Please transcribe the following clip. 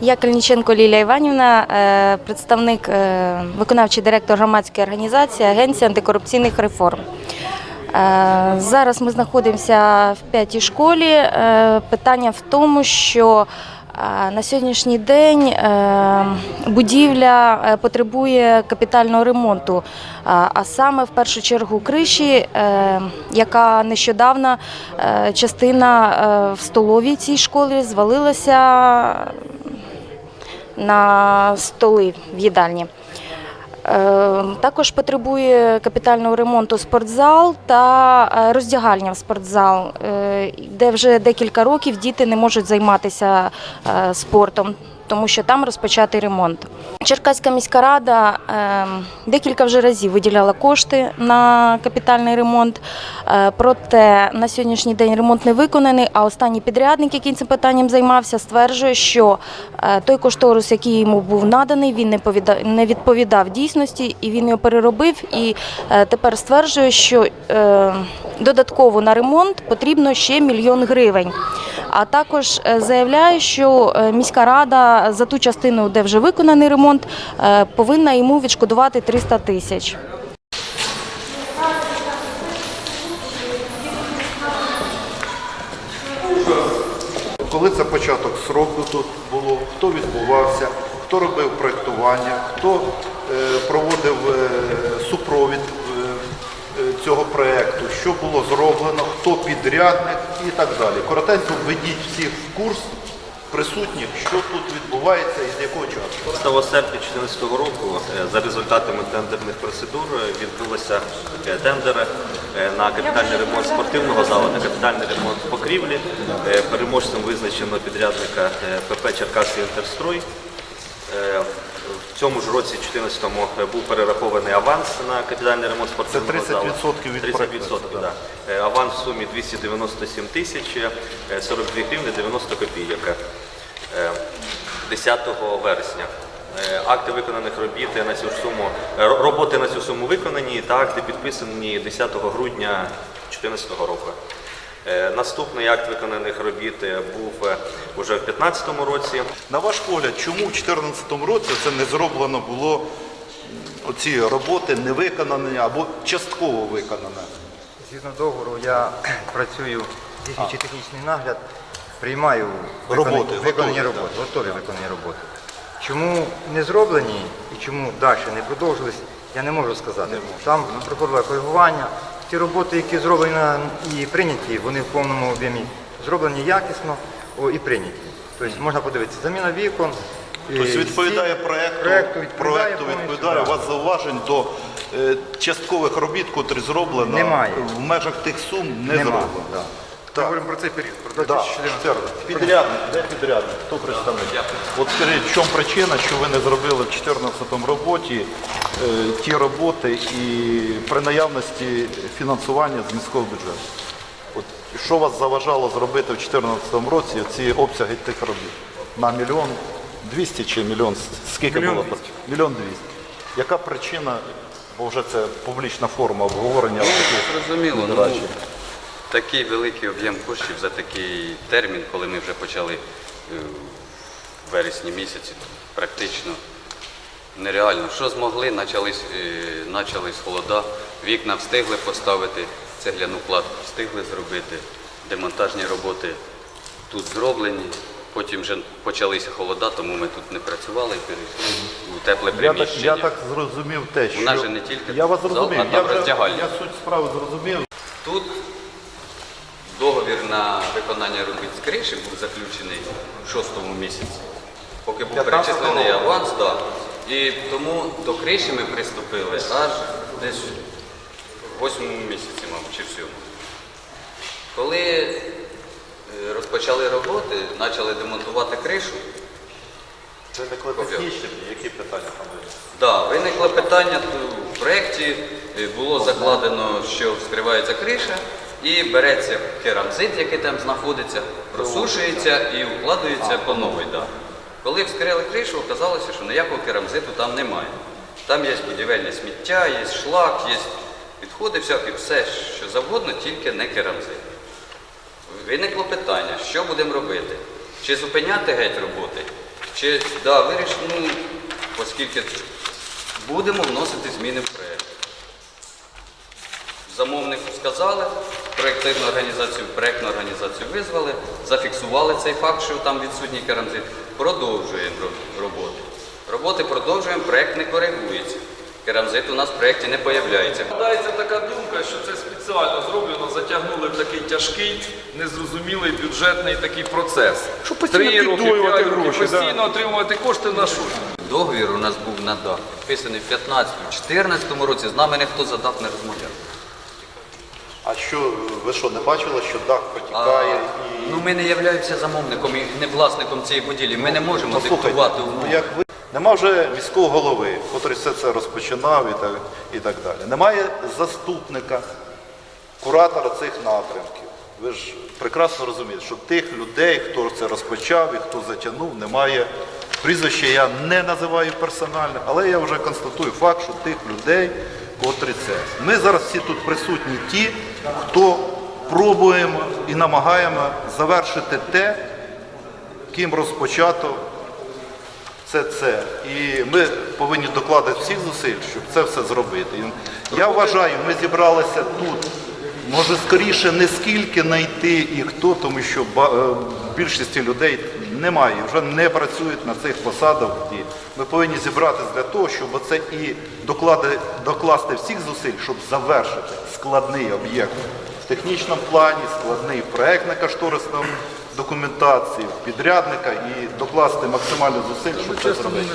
Я Кальніченко Лілія Іванівна, е, представник, е, виконавчий директор громадської організації Агенції антикорупційних реформ. Е, Зараз ми знаходимося в п'ятій школі. Питання в тому, що на сьогоднішній день е, будівля е, потребує капітального ремонту, а саме в першу чергу криші, е, яка нещодавно частина в столовій цій школі звалилася на столи в їдальні. Е, Також потребує капітального ремонту спортзал та е, роздягальня в спортзал, е, де вже декілька років діти не можуть займатися спортом, тому що там розпочатий ремонт. Черкаська міська рада е, декілька вже разів виділяла кошти на капітальний ремонт. Е, Проте на сьогоднішній день ремонт не виконаний. А останній підрядник, який цим питанням займався, стверджує, що е, той кошторис, який йому був наданий, він не повіда- не відповідав дійсності, і він його переробив. І е, тепер стверджує, що е, додатково на ремонт потрібно ще мільйон гривень. А також е, заявляє, що е, міська рада за ту частину, де вже виконаний ремонт, е, повинна йому відшкодувати 300 тисяч. Коли це початок сроку тут було, хто відбувався, хто робив проєктування, хто проводив супровід цього проєкту, що було зроблено, хто підрядник і так далі. Коротенько введіть всіх в курс присутніх, що тут відбувається і з якого часу. 6 серпня 2014 року е, за результатами тендерних процедур е, відбулися е, тендери на капітальний ремонт спортивного залу, на капітальний ремонт покрівлі. Переможцем визначено підрядника ПП Черкаси Інтерстрой. Е, В цьому ж році, 2014-му, був перерахований аванс на капітальний ремонт спортивного Це 30% залу. від 30%, проекту, да. Е, Аванс в сумі 297 тисяч е, 42 гривни 90 копійок. Е, 10 вересня. Е, Акти виконаних робіт на цю суму, е, роботи на цю суму виконані та акти підписані 10 грудня 2014 року. Е, Наступний акт виконаних робіт е, був е, уже в 2015 році. На ваш погляд, чому в 2014 році це не зроблено було оці роботи не виконані або частково виконане? Згідно договору, я працюю здійснюючи технічний нагляд, приймаю Роботи, виконані, виконані готові, роботи, готові виконані роботи. Чому не зроблені і чому далі не продовжились, я не можу сказати. Там проходило коригування. Ті роботи, які зроблені і прийняті, вони в повному об'ємі зроблені якісно о, і прийняті. Тобто можна подивитися, заміна вікон. Тобто е, відповідає проєкту, проекту відповідає, відповідає. У вас зауважень до е, часткових робіт, котрі зроблено Немає. в межах тих сум не Нема, зроблено. да. Так. Говоримо про цей період, про 2014 це підрядник, де підрядник? Хто представник? От скажіть, в чому причина, що ви не зробили в 2014 роботі е, ті роботи і при наявності фінансування з міського бюджету? От що вас заважало зробити в 2014 році ці обсяги тих робіт? На мільйон 200 чи мільйон? Скільки Мільйон було? 200. Мільйон 200. Яка причина, бо вже це публічна форма обговорення таких Зрозуміло, ну, речей? Такий великий об'єм коштів за такий термін, коли ми вже почали е, в вересні місяці, практично нереально. Що змогли, почались, е, почались холода, вікна встигли поставити, цегляну кладку встигли зробити, демонтажні роботи тут зроблені. Потім вже почалися холода, тому ми тут не працювали і перейшли у тепле Я так, приміщення. я так зрозумів те, що... нас же не тільки Я вас зал, а там роздягальня. я суть справи зрозумів. Тут договір на виконання робіт з криші був заключений в шостому місяці, поки був перечислений аванс, да. і тому до криші ми приступили аж десь в восьмому місяці, мабуть, чи в сьомому. Коли е, розпочали роботи, почали демонтувати кришу, Це не технічні, які питання там є? Да, виникло питання в проєкті е, було закладено, що вскривається криша і береться керамзит, який там знаходиться, просушується і укладується по новій. Да. Коли вскрили кришу, оказалося, що ніякого керамзиту там немає. Там є будівельне сміття, є шлак, є відходи всякі, все що завгодно, тільки не керамзит. Виникло питання, що будемо робити? Чи зупиняти геть роботи, чи да, вирішимо, ну, оскільки будемо вносити зміни в проєкт. Замовнику сказали, проєктивну організацію, проєктну організацію визвали, зафіксували цей факт, що там відсутній керамзит. Продовжуємо ро- роботи. Роботи продовжуємо, проєкт не коригується. Керамзит у нас в проєкті не появляється. Складається така думка, що це спеціально зроблено, затягнули в такий тяжкий, незрозумілий бюджетний такий процес. Щоб постійно Три роки, піддоювати п'ять років, гроші, постійно да. отримувати кошти на що? Договір у нас був на дах, підписаний в 15-14 році, з нами ніхто за дах не розмовляв. А що, ви що, не бачили, що дах А, і... ну ми не являємося замовником і не власником цієї будівлі. Ми не можемо Послухайте, диктувати ну як ви нема вже міського голови, який все це розпочинав і так, і так далі. Немає заступника, куратора цих напрямків. Ви ж прекрасно розумієте, що тих людей, хто це розпочав і хто затягнув, немає. Прізвище я не називаю персонально, але я вже констатую факт, що тих людей, котрі це. Ми зараз всі тут присутні ті, хто пробуємо і намагаємо завершити те, ким розпочато це це. І ми повинні докладати всіх зусиль, щоб це все зробити. Я вважаю, ми зібралися тут. Може, скоріше не скільки знайти і хто, тому що е, людей немає, вже не працюють на цих посадах. Ми повинні зібратися для того, щоб оце і доклади, докласти всіх зусиль, щоб завершити складний об'єкт в технічному плані, складний в проектно-кошторисному документації, підрядника і докласти максимально зусиль, щоб це зробити.